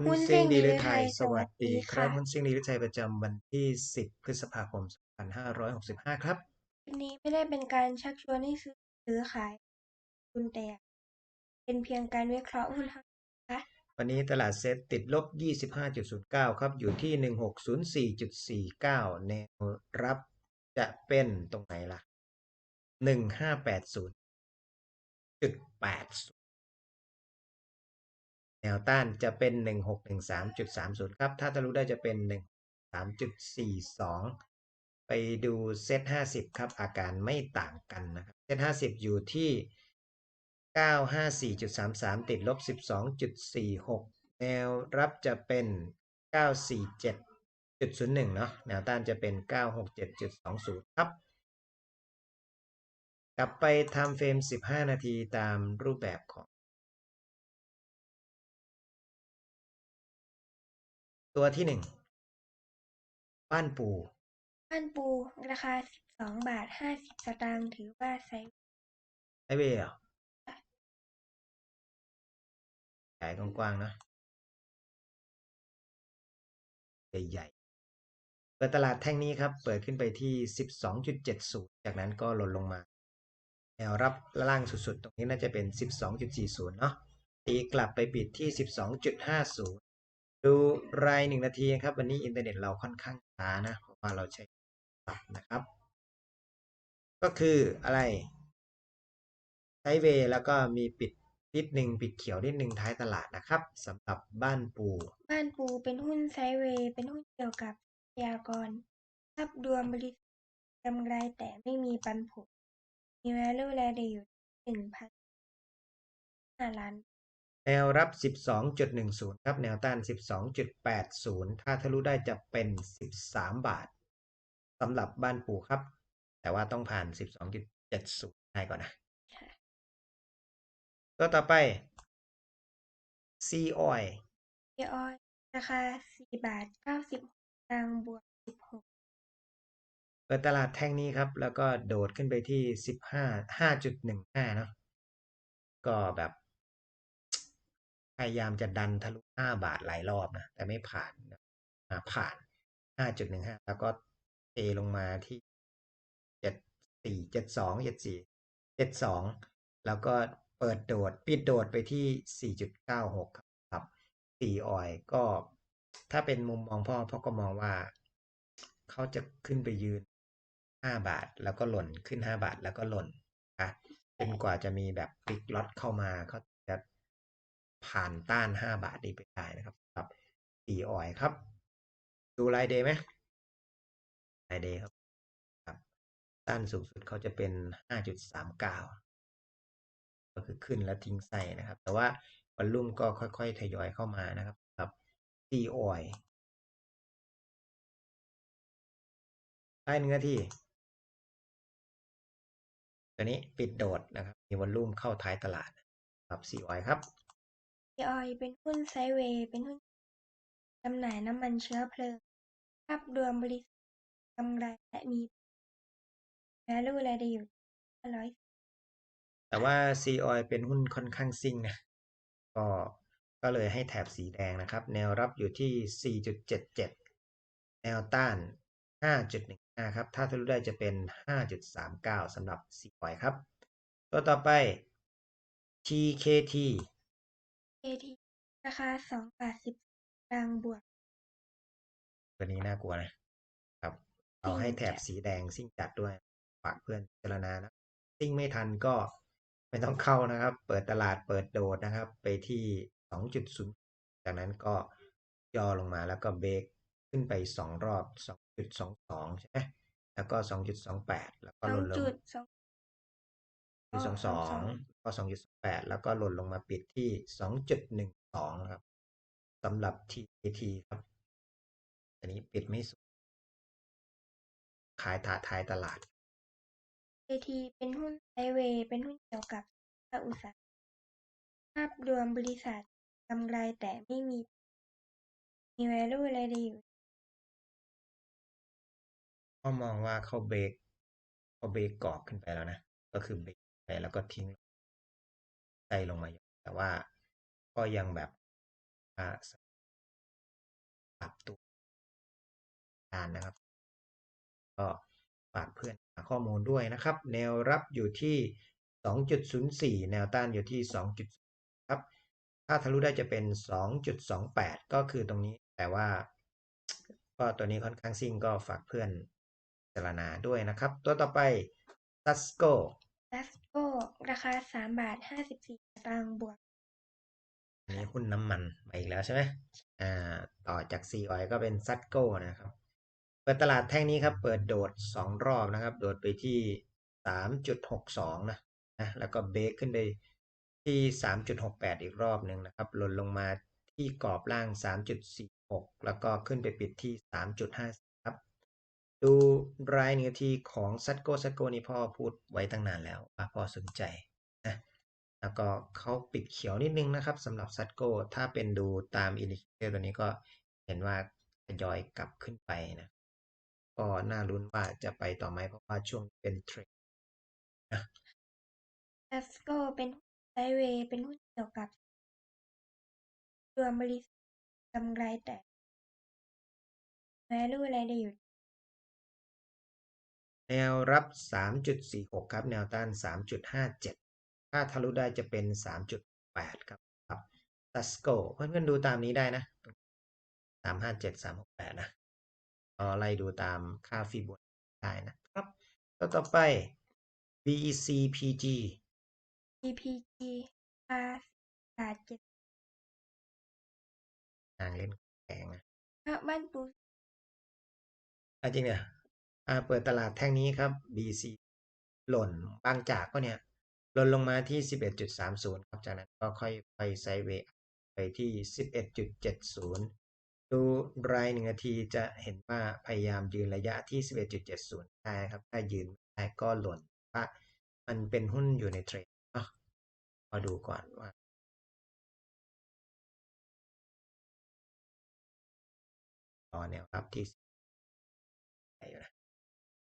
คุณหุ้นซิ่งซิ่งดีดีหหรืรืออไทไทยยสวัสดีสวัสดีครับค่ะหุ้นซิ่งดีหรือไทยประจำวันที่ 10 พฤษภาคม 2565 ครับคลิปนี้ไม่ได้เป็นการชักชวนให้ซื้อหรือขายคุณแต่อย่างเป็นเพียงการวิเคราะห์หุ้นเท่านั้นนะคะวันนี้ตลาดเซ็ตติดลบ 25.09 ครับ อยู่ที่ 1604.49 แนวรับจะเป็นตรงไหนล่ะ 1580.80 แนวต้านจะเป็น 1613.30 ครับ ถ้าทะลุได้จะเป็น 13.42 ไปดูเซต50 ครับ อาการไม่ต่างกันนะครับ เซต50 อยู่ที่ 954.33 ติดลบ 12.46 แนวรับจะเป็น 947.01 เนาะ แนวต้านจะเป็น 967.20 ครับ กลับไปทำเฟรม 15 นาทีตามรูปแบบของ ตัวที่หนึ่งบ้านปูบ้านปูราคา12บาท50สตางค์ถือว่าไซส์ไอเวย์เหรอขายกว้างๆเนอะใหญ่ๆเปิดตลาดแท่งนี้ครับ เปิดขึ้นไปที่ 12.70 จากนั้นก็หล่นลงมา แนวรับล่างสุดๆ ตรงนี้น่าจะเป็น 12.40 เนาะตีกลับไปปิดที่ 12.50 ดูรายหนึ่งนาทีครับ วันนี้อินเทอร์เน็ตเราค่อนข้างช้านะ เพราะว่าเราใช้ตัดนะครับ ก็คืออะไรไซด์เวแล้วก็มีปิดนิดหนึ่งปิดเขียวนิดหนึ่งท้ายตลาดนะครับสำหรับบ้านปู บ้านปูเป็นหุ้นไซเวย์เป็นหุ้นเกี่ยวกับพยากรภาพรวมบริษัทกำไรแต่ไม่มีปันผลมี value แลเดอยู่ที่1,005ล้าน แนวรับ 12.10 ครับ แนวต้าน 12.80 ถ้าทะลุได้จะเป็น 13 บาทสำหรับบ้านปูครับ แต่ว่าต้องผ่าน 12.70ได้ก่อนนะค่ะตัวต่อไป C Oil เอออยราคา 4 บาท 90สตางค์บวก 16 เปิดตลาดแท่งนี้ครับ แล้วก็โดดขึ้นไปที่ 15 5.15 เนาะก็แบบ พยายามจะดันทะลุ 5 บาทหลายรอบนะ แต่ไม่ผ่านนะอ่าผ่าน 5.15 แล้วก็เทลงมาที่ 74 72 74 72 แล้วก็เปิดโดด ปิดโดดไปที่ 4.96 ครับสีออยก็ถ้าเป็นมุมมองพ่อพ่อก็มองว่า เขาจะขึ้นไปยืน 5 บาทแล้วก็หล่นขึ้น 5 บาทแล้วก็หล่นอะจนกว่าจะมีแบบปิกล็อตเข้ามาเขา ผ่านต้าน 5 บาทนี้ไปได้นะครับครับสีออยครับ ดูรายเดย์ไหมรายเดย์ครับครับ ต้านสูงสุดเขาจะเป็น 5.39 ก็คือขึ้นแล้วทิ้งใส่นะครับ แต่ว่าวอลลุ่มก็ค่อย ๆ ทยอยเข้ามานะครับครับซีออยได้หนึ่งที่ตัวนี้ปิดโดดนะครับ มีวอลลุ่มเข้าท้ายตลาด ครับซีออยครับ เอออยเป็นหุ้นไซด์เวย์ เป็นหุ้นจำหน่ายน้ำมันเชื้อเพลิง ภาพรวมบริษัทกำไรและมี value แลเดอยู่ที่500แต่ว่าซีออยเป็นหุ้นค่อนข้างซิ่งนะ ก็ก็เลยให้แถบสีแดงนะครับ แนวรับอยู่ที่ 4.77 แนวต้าน 5.15 ครับ ถ้าทะลุได้จะเป็น 5.39สำหรับซีออยครับ ตัวต่อไป TKT KT ราคา2บาท10สตางค์บวกตัวนี้น่ากลัวนะครับเราให้แถบสีแดงซิ่งจัดด้วยฝากเพื่อนพิจารณานะซิ่งไม่ทันก็ไม่ต้องเข้านะครับ เปิดตลาดเปิดโดดนะครับ ไปที่2.0จากนั้นก็ย่อลงมาแล้วก็เบรกขึ้นไป2รอบ2.22ใช่ไหมแล้วก็2.28แล้วก็หล่นลง 2.2 2.22ก็2.28แล้วก็หล่นลงมาปิดที่2.12ครับสำหรับ TAT ครับ อันนี้ปิดไม่สุดขายถาท้ายตลาด KT เป็นหุ้นไซด์เวย์เป็นหุ้นเกี่ยวกับภาคอุตสาหกรรมภาพรวมบริษัทกำไรแต่ไม่มี มี value แลเดอยู่ ก็มองว่าเขาเบรกเขาเบรกกรอบขึ้นไปแล้วนะ ก็คือเบรก ไปแล้วก็ทิ้งใจลงมา แต่ว่าก็ยังแบบปรับตัวการนะครับ ก็ฝากเพื่อนหาข้อมูลด้วยนะครับ แนวรับอยู่ที่ 2.04 แนวต้านอยู่ที่ 2. ครับ ถ้าทะลุได้จะเป็น 2.28 ก็คือตรงนี้ แต่ว่าก็ตัวนี้ค่อนข้างซิ่งก็ฝากเพื่อนพิจารณาด้วยนะครับ ตัวต่อไป Tasco โกราคาสามบาทห้าสิบสี่สตางค์บวก อันนี้หุ้นน้ำมันมาอีกแล้วใช่ไหมอ่า ต่อจากซีออยก็เป็นซัตโก้นะครับ เปิดตลาดแท่งนี้ครับ เปิดโดดสองรอบนะครับ โดดไปที่สามจุดหกสองนะนะ แล้วก็เบรกขึ้นไปที่สามจุดหกแปดอีกรอบหนึ่งนะครับ หล่นลงมาที่กรอบล่างสามจุดสี่หกแล้วก็ขึ้นไปปิดที่สามจุดห้า ดูรายเนื้อทีของซัตโกซัตโกนี่พ่อพูดไว้ตั้งนานแล้วว่าพ่อสนใจนะแล้วก็เขาปิดเขียวนิดนึงนะครับสำหรับซัตโกถ้าเป็นดูตามอินดิเคเตอร์ตัวนี้ก็เห็นว่าทยอยกลับขึ้นไปนะก็น่าลุ้นว่าจะไปต่อไหมเพราะว่าช่วงเป็นเทรดลัสโกเป็นหุ้นไซเวย์เป็นหุ้นเกี่ยวกับรวมบริษัทกำไรแต่ value อะไรได้อยู่ แนวรับ 3.46 ครับ แนวต้าน 3.57 ถ้าทะลุได้จะเป็น 3.8 ครับครับตัสโกเพื่อนๆดูตามนี้ได้นะ 357 368 นะก็ไล่ดูตามค่าฟีบนได้นะครับแล้วต่อไป BCPG EPG ราคาบาทเจ็ดนางเล่นแพงนะบ้านปูอะจริงเนี่ยอ่า เปิดตลาดแท่งนี้ครับ BC หล่นบางจากก็เนี่ยหล่นลงมาที่ 11.30 ครับ จากนั้นก็ค่อยไปไซด์เวย์ไปที่ 11.70 ดูรายหนึ่งนาทีจะเห็นว่าพยายามยืนระยะที่ 11.70 ได้ครับ ถ้ายืนไม่ได้ก็หล่นว่ามันเป็นหุ้นอยู่ในเทรดเนาะมาดูก่อนว่ารอแนวรับที่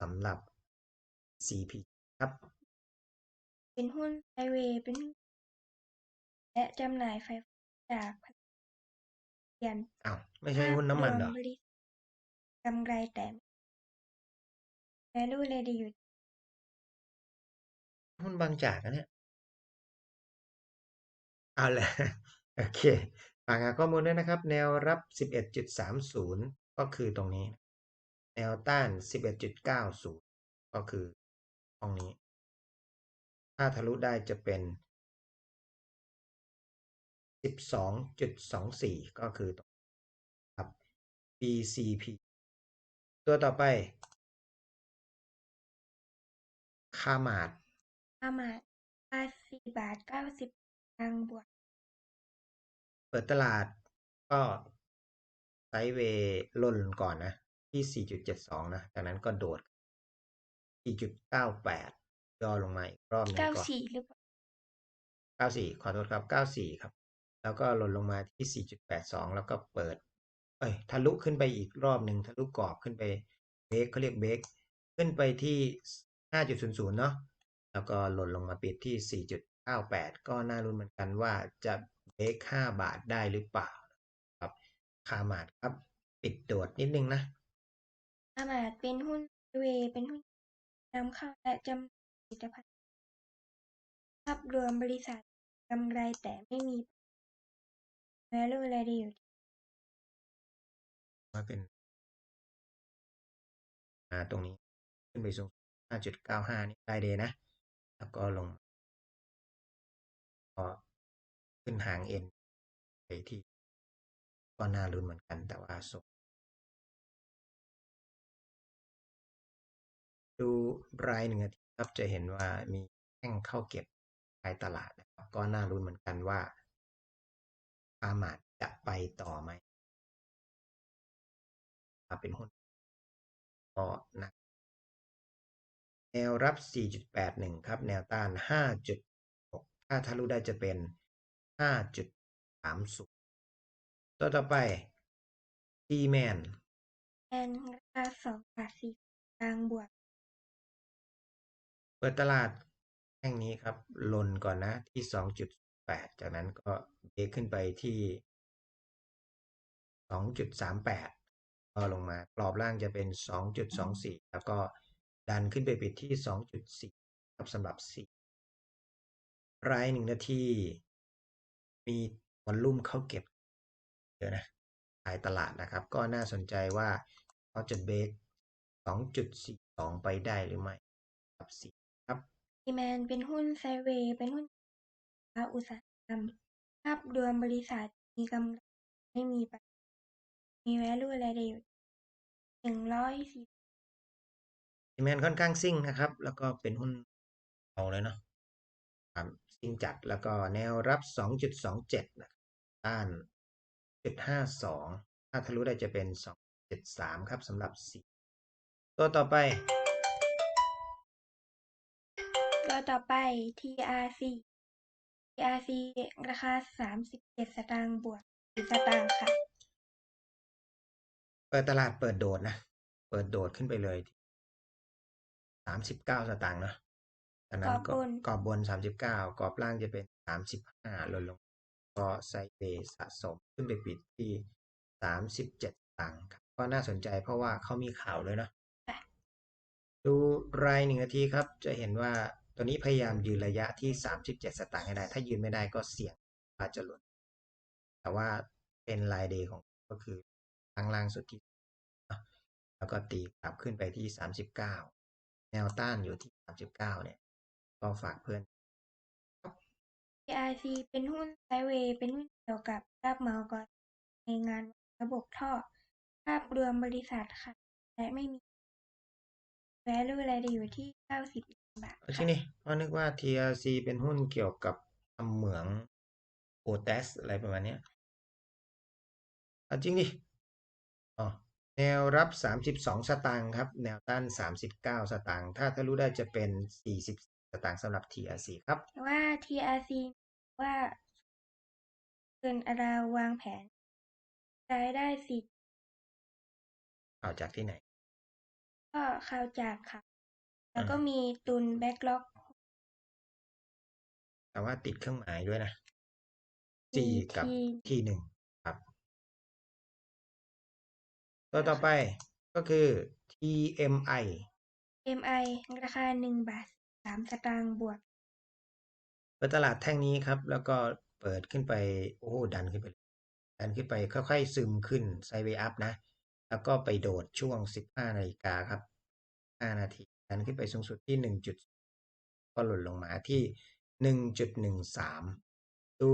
สำหรับ CP ครับ เป็นหุ้นไซด์เวย์เป็นหุ้นและจำหน่ายไฟฟ้าจากผลิตเรียนอ้าวไม่ใช่หุ้นน้ำมันเหรอ ภาพวบริษัทกำไรแต่ value อะไรได้อยู่หุ้นบางจากนะเนี่ยเอาเลยโอเคฝากหาข้อมูลด้วยนะครับ แนวรับ 11.30 ก็คือตรงนี้ แนวต้าน 11.90 ก็คือตรงนี้ ถ้าทะลุได้จะเป็น 12.24 ก็คือตรงนี้ครับ BCP ตัวต่อไปคามาดประมาณราคาสี่บาทเก้าสิบตังค์บวก เปิดตลาดก็ไซด์เวย์ล่นก่อนนะ ที่ 4.72 นะ จากนั้นก็โดด 4.98 ย่อลงมาอีกรอบหนึงเก้าก่อนสี่หรือเปล่า94 ขอโทษครับ 94 ครับ แล้วก็หล่นลงมาที่ 4.82 แล้วก็เปิด เอ้ย ทะลุขึ้นไปอีกรอบหนึ่งทะลุกรอบขึ้นไป เบรกเขาเรียกเบรกขึ้นไปที่ 5.00 เนาะ แล้วก็หล่นลงมาปิดที่ 4.98 ก็น่ารุ้นเหมือนกันว่าจะเบรก5บาทได้หรือเปล่า ครับคามาดครับ ปิดโดดนิดนึงนะ อามาดเป็นหุ้นไซด์เวย์ เป็นหุ้นนำเข้าและจำหน่ายผลิตภัณฑ์ ภาพรวมบริษัทกำไรแต่ไม่มี value อะไรได้อยู่ว่าเป็น อ่าตรงนี้ขึ้นไปสูง 5.95 นี่ได้เดย์นะ แล้วก็ลงก็ขึ้นหางเอ็นไปที่ก็น่ารุนเหมือนกันแต่ว่าส่ง ดูรายหนึ่งอาทิตย์ครับจะเห็นว่ามีแท่งเข้าเก็บขายตลาดนะครับก็น่ารุ้นเหมือนกันว่าอามาดจะไปต่อไหมมาเป็นหุ้นก็หนักแนวรับ 4.81 ครับ แนวต้าน 5.6 ถ้าทะลุได้จะเป็น 5.30 ตัวต่อไป D-Man แอนราคาสองบาทสี่ตังบวก เปิดตลาดแห่งนี้ครับลนก่อนนะที่ 2.8 จากนั้นก็เบรกขึ้นไปที่ 2.38 ก็ลงมากรอบล่างจะเป็น 2.24 แล้วก็ดันขึ้นไปปิดที่ 2.4 ครับสำหรับ4รายหนึ่งนาที มีวอลลุ่มเข้าเก็บเยอะนะขายตลาดนะครับ ก็น่าสนใจว่าเขาจะเบรก2.42 ไปได้หรือไม่ครับสี อีแมนเป็นหุ้นไซด์เวย์ เป็นหุ้นภาอุตสาหกรรม ภาพรวมบริษัทมีกำไรไม่มีปัญหามี value อะไรได้อยู่หนึ่งร้อยสี่ดีแมนค่อนข้างซิ่งนะครับ แล้วก็เป็นหุ้นเอาเลยเนาะครับซิ่งจัดแล้วก็แนวรับ 2.27 นะต้าน1.52 ถ้าทะลุได้จะเป็น 2.73 ครับสำหรับ4ตัวต่อไป ตัวต่อไป TRC TRC ราคาสามสิบเจ็ดสตางค์บวกสิบสตางค์ค่ะ เปิดตลาดเปิดโดดนะ เปิดโดดขึ้นไปเลยสามสิบเก้าสตางค์เนอะจากนั้นกรอบบนกรอบบนสามสิบเก้ากรอบล่างจะเป็นสามสิบห้าลดลง ก็ไซด์เวย์สะสมขึ้นไปปิดที่สามสิบเจ็ดสตางค์ครับก็น่าสนใจเพราะว่าเขามีข่าวเลยเนาะค่ะดูรายหนึ่งนาทีครับ จะเห็นว่า ตัวนี้พยายามยืนระยะที่สามสิบเจ็ดสตางค์ให้ได้ ถ้ายืนไม่ได้ก็เสี่ยงอาจจะหลุด แต่ว่าเป็นรายเดย์ของก็คือข้างล่างสุดที่ แล้วก็ตีกลับขึ้นไปที่สามสิบเก้าแนวต้านอยู่ที่สามสิบเนี่ย ก็ฝากเพื่อน TRC เป็นหุ้นไซเวย์เป็นหุ้นเกี่ยวกับรับเหมาก่อในงานระบบท่อ ภาพรวมบริษัทค่ะ และไม่มี value อะไรได้อยู่ที่เก้าสิบบา ทเอาค่ะที่นี่เพราะนึกว่า TRC เป็นหุ้นเกี่ยวกับทำเหมืองโอเทสอะไรประมาณเนี้ยเอาจริงดิอ๋อแนวรับสามสิบสองสตางค์ครับ แนวต้านสามสิบเก้าสตางค์ ถ้าทะลุได้จะเป็นสี่สิบสตางค์สำหรับ TRC ครับแต่ว่า TRC ว่าเกินอาราวางแผนรายได้สิเอาจากที่ไหน ก็ข่าวจากค่ะ แล้วก็อ่ามีตุนแบ็กล็อก แต่ว่าติดเครื่องหมายด้วยนะ G มีกับ T T หนึ่งครับ ตัวต่อไปก็คือ TMI MI ราคาหนึ่งบาทสามสตางค์บวก เปิดตลาดแท่งนี้ครับ แล้วก็เปิดขึ้นไป โอ้ดันขึ้นไปเลยดันขึ้นไปค่อยๆซึมขึ้นไซด์เวย์อัพนะ แล้วก็ไปโดดช่วง15นาฬิกาครับ5นาที ดันขึ้นไปสูงสุดที่1จุดก็หล่นลงมาที่ 1.13 ดู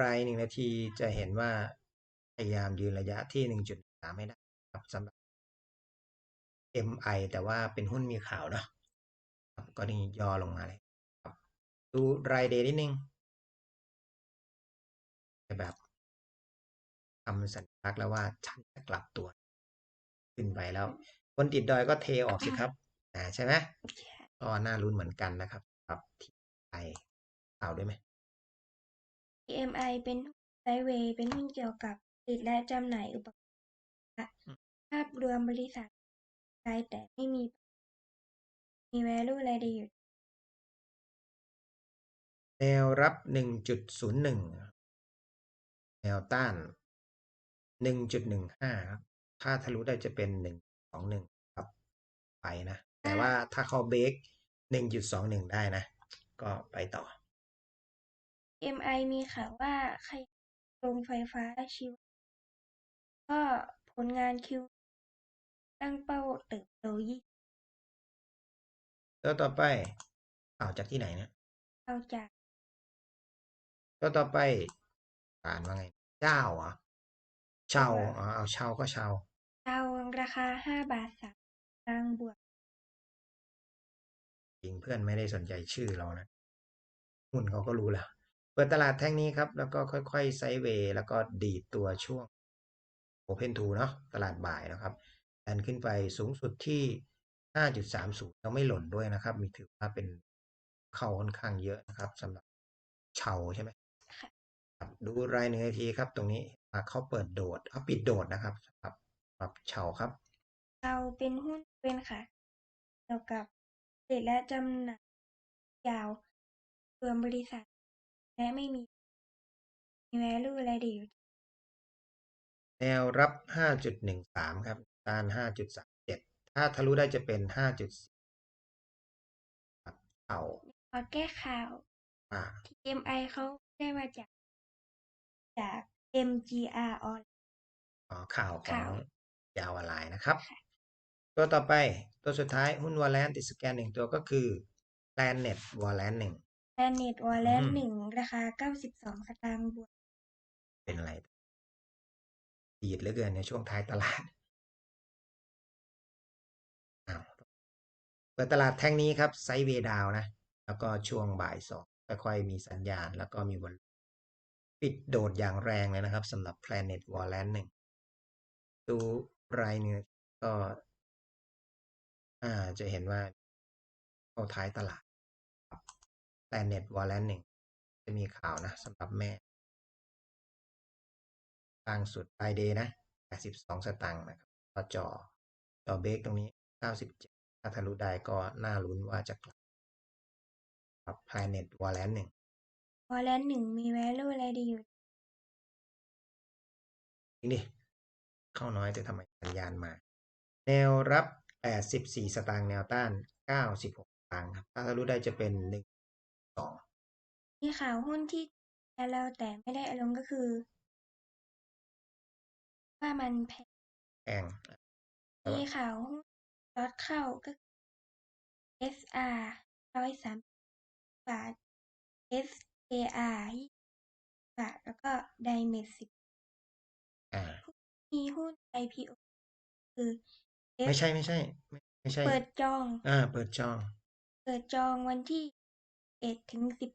รายหนึ่งนาทีจะเห็นว่าพยายามยืนระยะที่ 1.3 ไม่ได้ครับสำหรับ MI แต่ว่าเป็นหุ้นมีข่าวเนาะก็นี่ย่อลงมาเลยครับดูรายเดย์นิดนึงแบบทำสัญลักษณ์แล้วว่าฉันจะกลับตัว ขึ้นไปแล้ว คนติดดอยก็เทออกสิครับ อ่าใช่ไหมก็น่ารุ้นเหมือนกันนะครับครับที่ไอข่าวด้วยไหม TMI เป็นไซด์เวย์เป็นหุ้นเกี่ยวกับผลิตและจำหน่ายอุปกรณ์ค่ะภาพรวมบริษัทรายแต่ไม่มีมี value อะไรได้อยู่แนวรับ 1.01 แนวต้าน 1.15 ครับ ถ้าทะลุได้จะเป็น 1.21 ครับ ไปนะ แต่ว่าถ้าเขาเบรก1.21 ได้นะ ก็ไปต่อ MI มีข่าวว่าขยายโรงไฟฟ้าชีวก็ผลงานคิวตั้งเป้าเติบโตยี่ตัวต่อไปข่าวจากที่ไหนนะเอาจากตัวต่อไปอ่านว่าไง เจ้าเหรอเชาอ๋อเอาเชาก็เชาดาวราคาห้าบาทสามตางค์บวกจ ริงเพื่อนไม่ได้สนใจชื่อเรานะหุ้นเขาก็รู้แล้วเปิดตลาดแท่งนี้ครับ แล้วก็ค่อยๆไซด์เวย์แล้วก็ดีดตัวช่วง Open to เนาะตลาดบ่ายนะครับดันขึ้นไปสูงสุดที่ 5.30แล้วไม่หล่นด้วยนะครับ มีถือว่าเป็นเข้าค่อนข้างเยอะนะครับสำหรับเชาใช่ไหมค่ะครับดูรายหนึ่งนาทีครับ ตรงนี้อะเขาเปิดโดดเขาปิดโดดนะครับสำหรับสำหรับเชาครับเราเป็นหุ้นเป็นค่ะ เกี่ยวกับ ผลิตและจำหน่ายยาว รวมบริษัท และไม่มี มี value อะไรดีอยู่แนวรับ 5.13 ครับ ต้าน 5.37 ถ้าทะลุได้จะเป็น 5.4ครับเข่าขอแก้ข่าว อ่า TMI เขาได้มาจากจาก MGR ออนอ๋อข่าวขอข่างว ยาวออนไลน์นะครับ ค่ะ ตัวต่อไปตัวสุดท้ายหุ้นวอลเลนติดสแกนหนึ่งตัวก็คือ Planet w a l l a n หนึ่ง Planet w a l l a n อืมหนึ่งราคา92สตางค์บวกเป็นอะไรดีดเหลือเกินในช่วงท้ายตลาดอ้าวเปิดตลาดแท่งนี้ครับไซด์เวย์ดาวนะ แล้วก็ช่วงบ่ายสองค่อยๆมีสัญญาณ แล้วก็มีวอลปิดโดดอย่างแรงเลยนะครับสำหรับ Planet w a l l a n หนึ่งดูรายเนื้อก็ อ่า จะเห็นว่าเข้าท้ายตลาด Planet w a l l a n หนึ่งจะมีข่าวนะสำหรับแม่ล่างสุดปลายเดย์นะ 82 สตางค์นะครับก็จอจอเบรกตรงนี้ 97 ถ้าทะลุได้ก็น่าลุ้นว่าจะกลับกับ Planet w a l l a n หนึ่ง w a l l a n หนึ่งมี value อะไรดีอยู่จริงดิเข้าน้อยแต่ทำไมสัญญาณมา แนวรับ 84 สตางค์แนวต้าน 96 สตางค์ครับ ถ้าทะลุได้จะเป็น 1 2มีข่าวหุ้นที่แชร์แล้วแต่ไม่ได้อารมณ์ก็คือ ว่ามันแพงแพงแต่ว่ามีข่าวหุ้นลดเข้าก็คือ SR ร้อยสามบาท SAR ยี่บาท แล้วก็ไดเมสิบอ่ามีหุ้น IPO คือ ไม่ใช่ไม่ใช่ไม่ไม่ใช่ เปิดจอง อ่า เปิดจอง เปิดจองวันที่เอ็ดถึงสิบ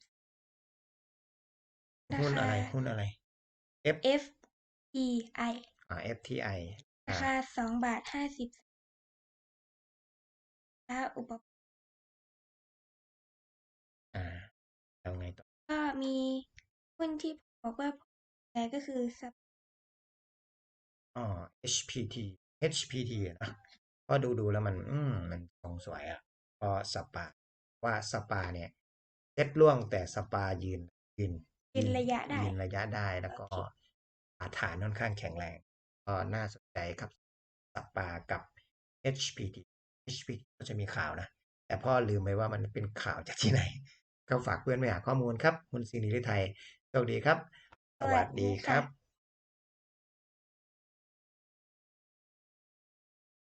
ราหุ้นคาอะไรหุ้นอะไร F FEI อ่า FTI ราอ่าคาสองบาทห้าสิบค่าอุปโภคอ่าแล้วไงต่อ ก็มีหุ้นที่บอกว่าแต่ก็คือสับอ๋อ HPT HPT อะนะพอดูดูแล้วมัน อืมมันทรงสวยอะพอสปา ว่าสปาเนี่ยเซ็ตล่วงแต่สปายืนยืนยืนระยะได้ยืนระยะได้แล้วก็ฐานค่อนข้างแข็งแรงก็น่าสนใจครับสปากับ HPT HPT ก็จะมีข่าวนะ แต่พ่อลืมไปว่ามันเป็นข่าวจากที่ไหน ก็ฝากเพื่อนไปหาข้อมูลครับ คุณสิริไทยโชคดีครับ สวัสดีครับ